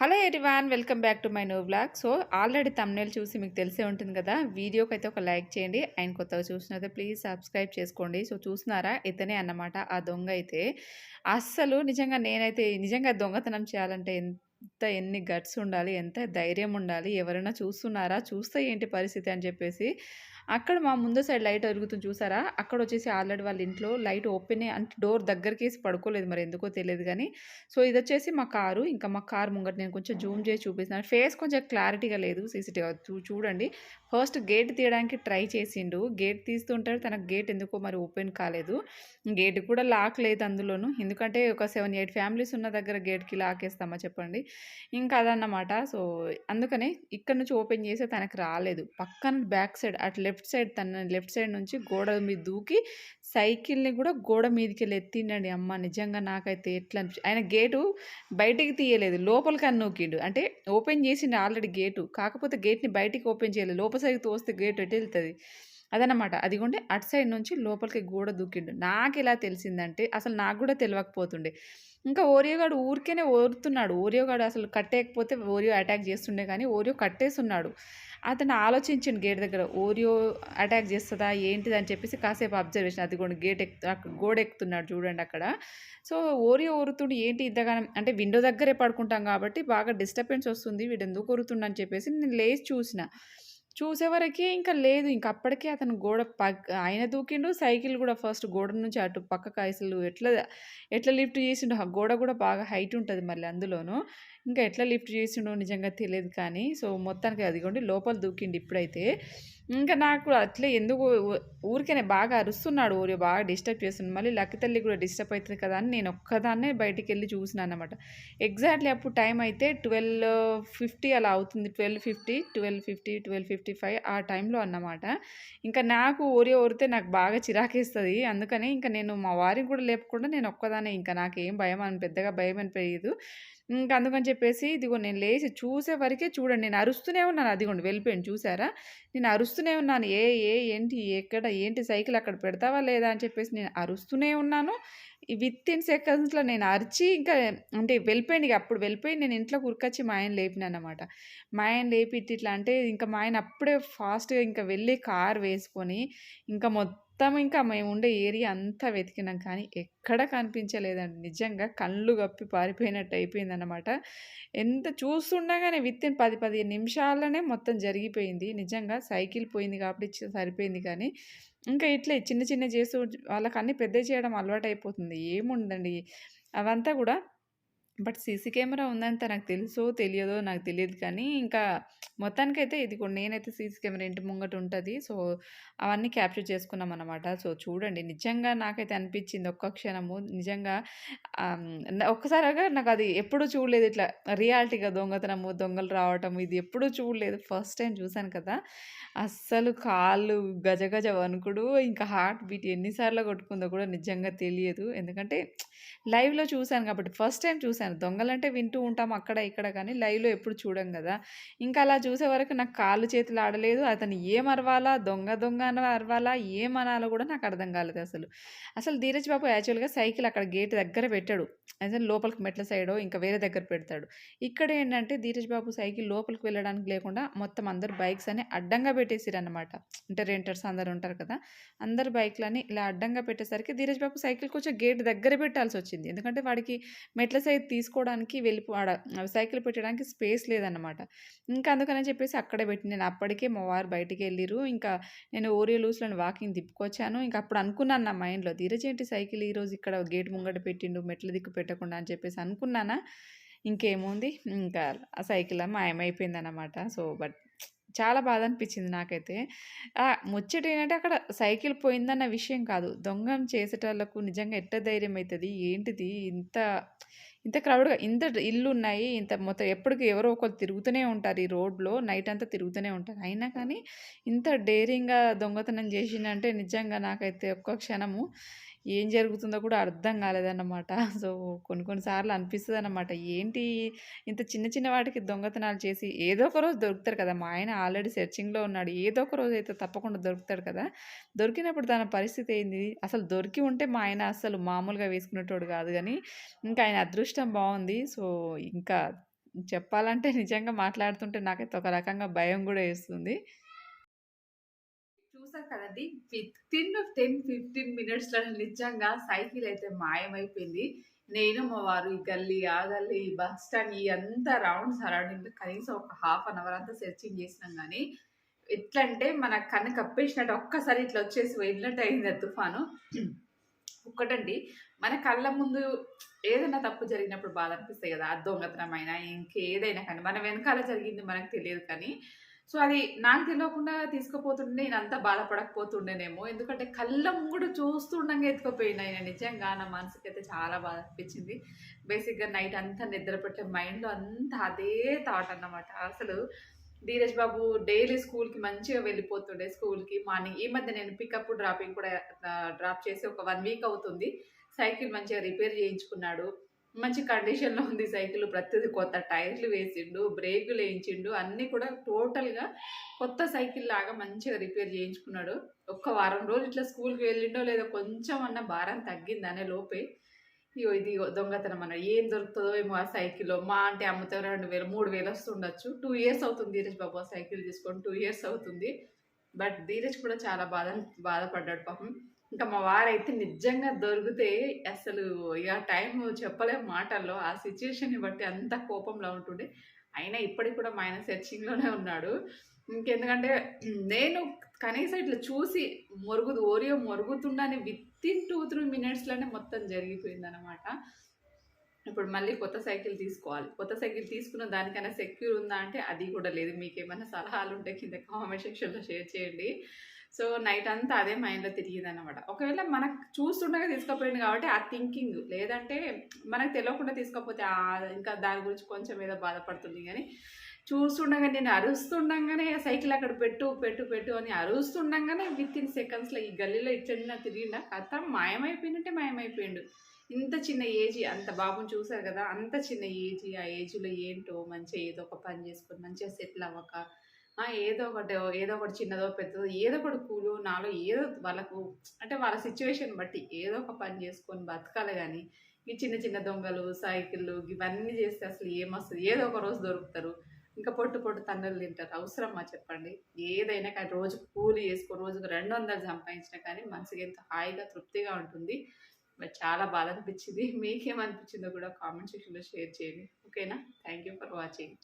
Hello everyone welcome back to my new blog so already thumbnail చూసి మీకు తెలిసే ఉంటుంది కదా వీడియోకి అయితే ఒక లైక్ చేయండి. అండ్ కొత్తగా చూసినైతే ప్లీజ్ సబ్స్క్రైబ్ చేసుకోండి. సో చూసినారా ఇతనే అన్నమాట ఆ దొంగ అయితే. అస్సలు నిజంగా నేనైతే నిజంగా దొంగతనం చేయాలంటే ఎంత ఎన్ని గట్స్ ఉండాలి ఎంత ధైర్యం ఉండాలి ఎవరైనా చూస్తున్నారా? చూస్తే ఏంటి పరిస్థితి అని చెప్పేసి అక్కడ మా ముందు సైడ్ లైట్ వెలుగుతుంది చూసారా? అక్కడ వచ్చేసి ఆల్రెడీ వాళ్ళ ఇంట్లో లైట్ ఓపెన్ అంటే డోర్ దగ్గరికి వేసి పడుకోలేదు మరి ఎందుకో తెలియదు కానీ. సో ఇది వచ్చేసి మా కారు ఇంకా మా కారు ముంగట నేను కొంచెం జూమ్ చేసి చూపిస్తున్నాను. ఫేస్ కొంచెం క్లారిటీగా లేదు సీసీటీవీ చూడండి. ఫస్ట్ గేట్ తీయడానికి ట్రై చేసిండు. గేట్ తీస్తుంటాడు తనకు గేట్ ఎందుకో మరి ఓపెన్ కాలేదు. గేట్ కూడా లాక్ లేదు అందులోను. ఎందుకంటే ఒక సెవెన్ ఎయిట్ ఫ్యామిలీస్ ఉన్న దగ్గర గేట్కి లాక్ వేస్తామా చెప్పండి? ఇంకా అదన్నమాట. సో అందుకనే ఇక్కడ నుంచి ఓపెన్ చేస్తే తనకు రాలేదు. పక్కన బ్యాక్ సైడ్ అటు లెఫ్ట్ లెఫ్ట్ సైడ్ తన లెఫ్ట్ సైడ్ నుంచి గోడ మీద దూకి సైకిల్ని కూడా గోడ మీదకి వెళ్ళి ఎత్తిండండి అమ్మ. నిజంగా నాకైతే ఎట్లా అనిపించి ఆయన గేటు బయటికి తీయలేదు. లోపలికి అని నూకిండు అంటే ఓపెన్ చేసిండు ఆల్రెడీ గేటు. కాకపోతే గేట్ని బయటికి ఓపెన్ చేయలేదు. లోపల సైడ్ తోస్తే గేట్ ఎటు వెళ్తుంది? అదనమాట అదిగోండి అటు సైడ్ నుంచి లోపలికి గోడ దూకిండు. నాకు ఎలా తెలిసిందంటే అసలు నాకు కూడా తెలియకపోతుండే. ఇంకా ఓరియోగాడు ఊరికేనే ఓరుతున్నాడు. ఓరియోగాడు అసలు కట్టేయకపోతే ఓరియో అటాక్ చేస్తుండే కానీ ఓరియో కట్టేస్తున్నాడు. అతను ఆలోచించిండు గేట్ దగ్గర ఓరియో అటాక్ చేస్తుందా ఏంటిది అని చెప్పేసి కాసేపు అబ్జర్వేషన్ అది కూడా గేట్ ఎక్కు గోడ ఎక్కుతున్నాడు చూడండి అక్కడ. సో ఓరియో ఊరుతుండు ఏంటి ఇంతగానం అంటే విండో దగ్గరే పడుకుంటాం కాబట్టి బాగా డిస్టర్బెన్స్ వస్తుంది వీడు ఎందుకు ఊరుతుండని చెప్పేసి నేను లేచి చూసిన. చూసేవరకే ఇంకా లేదు. ఇంక అప్పటికే అతను గోడ పక్క ఆయన దూకిండు సైకిల్ కూడా ఫస్ట్ గోడ నుంచి అటు పక్కకు అసలు ఎట్లా ఎట్లా లిఫ్ట్ చేసిండు ఆ గోడ కూడా బాగా హైట్ ఉంటుంది మళ్ళీ అందులోనూ. ఇంకా ఎట్లా లిఫ్ట్ చేసిండో నిజంగా తెలియదు కానీ సో మొత్తానికి అదిగోండి లోపల దూకిండు ఇప్పుడైతే. ఇంకా నాకు అట్లే ఎందుకు ఊరికేనే బాగా అరుస్తున్నాడు ఊరి బాగా డిస్టర్బ్ చేస్తున్నాడు. మళ్ళీ లక్కి తల్లి కూడా డిస్టర్బ్ అవుతుంది కదా అని నేను ఒక్కదాన్నే బయటికి వెళ్ళి చూసినాను అనమాట ఎగ్జాక్ట్లీ అప్పుడు టైం అయితే ట్వెల్వ్ ఫిఫ్టీ అలా అవుతుంది. Twelve fifty twelve fifty twelve fifty five ఆ టైంలో అన్నమాట. ఇంకా నాకు ఊరి ఊరితే నాకు బాగా చిరాకేస్తుంది. అందుకని ఇంకా నేను మా వారిని కూడా లేపకుండా నేను ఒక్కదానే ఇంకా నాకేం భయం అని పెద్దగా భయం అనిపించదు ఇంకా అందుకని చెప్పేసి ఇదిగో నేను లేచి చూసే వరకే చూడండి. నేను అరుస్తూనే ఉన్నాను. అదిగోండి వెళ్ళిపోయాను. చూసారా? నేను అరుస్తూనే ఉన్నాను. ఏ ఏ ఏంటి ఎక్కడ ఏంటి సైకిల్ అక్కడ పెడతావా లేదా అని చెప్పేసి నేను అరుస్తూనే ఉన్నాను. విత్ ఇన్ సెకండ్స్లో నేను అరిచి ఇంకా అంటే వెళ్ళిపోయింది ఇక. అప్పుడు వెళ్ళిపోయి నేను ఇంట్లో కురికొచ్చి మా ఆయన లేపినాను అనమాట మా ఆయన లేపి ఇట్లా అంటే ఇంకా మా ఆయన అప్పుడే ఫాస్ట్గా ఇంకా వెళ్ళి కార్ వేసుకొని ఇంకా మొత్తం మొత్తం ఇంకా మేము ఉండే ఏరియా అంతా వెతికినాం కానీ ఎక్కడ కనిపించలేదండి. నిజంగా కళ్ళు కప్పి పారిపోయినట్టు అయిపోయిందన్నమాట. ఎంత చూస్తుండగానే విత్ ఇన్ పది పదిహేను నిమిషాలనే మొత్తం జరిగిపోయింది. నిజంగా సైకిల్ పోయింది కాబట్టి సరిపోయింది కానీ ఇంకా ఇట్లే చిన్న చిన్న చేస్తూ వాళ్ళకి అన్నీ పెద్ద చేయడం అలవాటు అయిపోతుంది ఏముందండి? అవంతా కూడా బట్ సీసీ కెమెరా ఉందంత నాకు తెలుసో తెలియదో నాకు తెలియదు కానీ ఇంకా మొత్తానికైతే ఇది కూడా నేనైతే సీసీ కెమెరా ఇంటి ముంగట ఉంటుంది. సో అవన్నీ క్యాప్చర్ చేసుకున్నాం అనమాట సో చూడండి నిజంగా నాకైతే అనిపించింది ఒక్క క్షణము. నిజంగా ఒక్కసారిగా నాకు అది ఎప్పుడు చూడలేదు. ఇట్లా రియాలిటీగా దొంగతనము దొంగలు రావటం ఇది ఎప్పుడు చూడలేదు. ఫస్ట్ టైం చూశాను కదా. అస్సలు కాళ్ళు గజ గజ వణుకుడు. ఇంకా హార్ట్ బీట్ ఎన్నిసార్లు కొట్టుకుందో కూడా నిజంగా తెలియదు. ఎందుకంటే లైవ్లో చూశాను కాబట్టి ఫస్ట్ టైం చూశాను. దొంగలంటే వింటూ ఉంటాం అక్కడ ఇక్కడ కానీ లైవ్లో ఎప్పుడు చూడం కదా. ఇంకా అలా చూసే వరకు నాకు కాళ్ళు చేతులు ఆడలేదు. అతను ఏం అరవాలా దొంగ దొంగ అని అరవాలా ఏం అనాలో కూడా నాకు అర్థం కాలేదు అసలు. అసలు ధీరజ్ బాబు యాక్చువల్గా సైకిల్ అక్కడ గేట్ దగ్గర పెట్టాడు. అసలు లోపలికి మెట్ల సైడో ఇంకా వేరే దగ్గర పెడతాడు. ఇక్కడ ఏంటంటే ధీరజ్ బాబు సైకిల్ లోపలికి వెళ్ళడానికి లేకుండా మొత్తం అందరు బైక్స్ అని అడ్డంగా పెట్టేసిరు అనమాట అంటే రెంటర్స్ అందరు ఉంటారు కదా. అందరు బైక్లని ఇలా అడ్డంగా పెట్టేసరికి ధీరజ్ బాబు సైకిల్ కొంచెం గేట్ దగ్గర పెట్టాల్సి వచ్చింది. ఎందుకంటే వాడికి మెట్ల సైడ్ తీసుకోవడానికి వెళ్ళిపో సైకిల్ పెట్టడానికి స్పేస్ లేదన్నమాట. ఇంకా అందుకని చెప్పేసి అక్కడే పెట్టి నేను అప్పటికే మా వారు బయటికి వెళ్ళిరు ఇంకా నేను ఓరియో లూస్లో వాకింగ్ తిప్పుకొచ్చాను. ఇంకా అప్పుడు అనుకున్నాను నా మైండ్లో ధీరజ్ ఏంటి సైకిల్ ఈరోజు ఇక్కడ గేట్ ముంగట పెట్టిండు మెట్ల దిక్కు పెట్టకుండా అని చెప్పేసి అనుకున్నానా. ఇంకేముంది? ఇంకా ఆ సైకిల్ మాయమైపోయింది అనమాట సో బట్ చాలా బాధ అనిపించింది నాకైతే. ముచ్చట ఏంటంటే అక్కడ సైకిల్ పోయిందన్న విషయం కాదు. దొంగం చేసేటోళ్ళకు నిజంగా ఎట్ట ధైర్యం అవుతుంది ఏంటిది? ఇంత ఇంత క్రౌడ్‌గా ఇంత ఇల్లు ఉన్నాయి ఇంత మొత్తం ఎప్పటికి ఎవరో ఒకరు తిరుగుతూనే ఉంటారు ఈ రోడ్‌లో. నైట్ అంతా తిరుగుతూనే ఉంటారు. అయినా కానీ ఇంత డేరింగ్‌గా దొంగతనం చేసిందంటే నిజంగా నాకైతే ఒక్క క్షణము ఏం జరుగుతుందో కూడా అర్థం కాలేదన్నమాట. సో, కొన్ని కొన్ని సార్లు అనమాట ఏంటి ఇంత చిన్న చిన్న వాటికి దొంగతనాలు చేసి ఏదో ఒక రోజు దొరుకుతారు కదా! మా ఆయన ఆల్రెడీ సెర్చింగ్‌లో ఉన్నాడు. ఏదో ఒక రోజు అయితే తప్పకుండా దొరుకుతాడు కదా! దొరికినప్పుడు తన పరిస్థితి ఏంది? అసలు దొరికి ఉంటే మా ఆయన అసలు మామూలుగా వేసుకునేటోడు కాదు కానీ ఇంకా ఆయన అదృష్టం బాగుంది సో, ఇంకా చెప్పాలంటే నిజంగా మాట్లాడుతుంటే నాకైతే ఒక రకంగా భయం కూడా వేస్తుంది చూసాం కదండి వితిన్ 10, 15 మినిట్స్‌లో నిజంగా సైకిల్ అయితే మాయమైపోయింది. నేను, మా వారు ఈ గల్లీ, ఆ గల్లీ, ఈ బస్ స్టాండ్ ఈ అంతా రౌండ్ సరౌండింగ్ కనీసం ఒక హాఫ్ అన్ అవర్ అంతా సెర్చింగ్ చేసినాం కానీ ఎట్లా అంటే మన కన్ను కప్పేసినట్టు ఒక్కసారి ఇట్లా వచ్చేసి వెళ్ళినట్టు అయింది ఆ తుఫాను. ఒక్కటండి మన కళ్ళ ముందు ఏదైనా తప్పు జరిగినప్పుడు బాధ అనిపిస్తాయి కదా! అది దొంగతనమైనా, ఇంకేదైనా కానీ మన వెనకాల జరిగింది మనకు తెలియదు కానీ, సో, అది నాకు తెలియకుండా తీసుకుపోతుండే నేను అంతా బాధపడకపోతుండేనేమో. ఎందుకంటే కళ్ళ ముంగట చూస్తుండగా ఎత్తుకుపోయినా నేను నిజంగా నా మనసుకైతే చాలా బాధ అనిపించింది. బేసిక్‌గా నైట్ అంతా నిద్రపెట్టే మైండ్‌లో అంతా అదే థాట్ అన్నమాట. అసలు ధీరజ్ బాబు డైలీ స్కూల్‌కి మంచిగా వెళ్ళిపోతుండే స్కూల్‌కి మార్నింగ్. ఈ మధ్య నేను పికప్, డ్రాపింగ్ కూడా డ్రాప్ చేసి ఒక వన్ వీక్ అవుతుంది. సైకిల్ మంచిగా రిపేర్ చేయించుకున్నాడు. మంచి కండిషన్‌లో ఉంది సైకిల్. ప్రతిది కొత్త టైర్‌లు వేసిండు, బ్రేకులు వేయించిండు అన్నీ కూడా టోటల్‌గా కొత్త సైకిల్ లాగా మంచిగా రిపేర్ చేయించుకున్నాడు. ఒక్క వారం రోజులు ఇట్లా స్కూల్‌కి వెళ్ళిండో లేదో కొంచెం అన్న భారం తగ్గిందనే లోపే ఇగో ఇది దొంగతనం అన్న ఏం దొరుకుతుందో ఏమో ఆ సైకిల్‌లో. మా అంటే అమ్ముతారు రెండు వేలు మూడు వేలు వస్తుండొచ్చు. టూ ఇయర్స్ అవుతుంది ధీరజ్ బాబు ఆ సైకిల్ తీసుకొని టూ ఇయర్స్ అవుతుంది. బట్ ధీరజ్ కూడా చాలా బాధ బాధపడ్డాడు పాపం. ఇంకా మా వారైతే నిజంగా దొరికితే అసలు ఇక టైం చెప్పలేము మాటల్లో. ఆ సిట్యుయేషన్‌ని బట్టి అంత కోపంలో ఉంటుండే. అయినా ఇప్పటికి కూడా మా ఆయన సెర్చింగ్‌లోనే ఉన్నాడు. ఇంకెందుకంటే నేను కనీసం ఇట్లా చూసి మొరుగుదు ఓరియో మొరుగుతుండని వితిన్ 2, 3 మినిట్స్‌లోనే మొత్తం జరిగిపోయిందనమాట. ఇప్పుడు మళ్ళీ కొత్త సైకిల్ తీసుకోవాలి. కొత్త సైకిల్ తీసుకున్న దానికైనా సెక్యూర్ ఉందా అంటే అది కూడా లేదు. మీకేమైనా సలహాలుంటే కింద కామెంట్ సెక్షన్‌లో షేర్ చేయండి. సో, నైట్ అంతా అదే మైండ్‌లో తిరిగిందనమాట. ఒకవేళ మనకు చూస్తుండగా తీసుకోపోయింది కాబట్టి ఆ థింకింగ్ లేదంటే మనకు తెలియకుండా తీసుకోపోతే ఇంకా దాని గురించి కొంచెం ఏదో బాధపడుతుంది కానీ చూస్తుండగా నేను అరుస్తుండగానే సైకిల్ అక్కడ పెట్టు, పెట్టు, పెట్టు అని అరుస్తుండగానే విత్ ఇన్ సెకండ్స్‌లో ఈ గల్లీలో ఇట్లన్నా తిరిగిండా కథ మాయమైపోయినంటే మాయమైపోయిండు. ఇంత చిన్న ఏజ్ అంత బాబుని చూశారు కదా! అంత చిన్న ఏజ్ ఆ ఏజ్‌లో ఏంటో మంచిగా ఏదో ఒక పని చేసుకొని మంచిగా సెటిల్ అవ్వక ఏదో ఒకటి ఏదో ఒకటి చిన్నదో, పెద్దదో ఏదో ఒకటి కూలు నాలో ఏదో వాళ్ళకు అంటే వాళ్ళ సిచ్యువేషన్ బట్టి ఏదో ఒక పని చేసుకొని బతకాలి కానీ ఈ చిన్న చిన్న దొంగలు, సైకిళ్ళు ఇవన్నీ చేస్తే అసలు ఏమొస్తది? ఏదో ఒక రోజు దొరుకుతారు. ఇంకా పొట్టు పొట్టు తండ్రులు తింటారు. అవసరమా చెప్పండి? ఏదైనా కానీ రోజు కూలి చేసుకో, రోజుకి 200 సంపాదించినా కానీ మనసుకి ఎంతో హాయిగా, తృప్తిగా ఉంటుంది. మరి చాలా బాధ అనిపించింది. మీకేమనిపించిందో కూడా కామెంట్ సెక్షన్‌లో షేర్ చేయండి. ఓకేనా? Thank you for watching.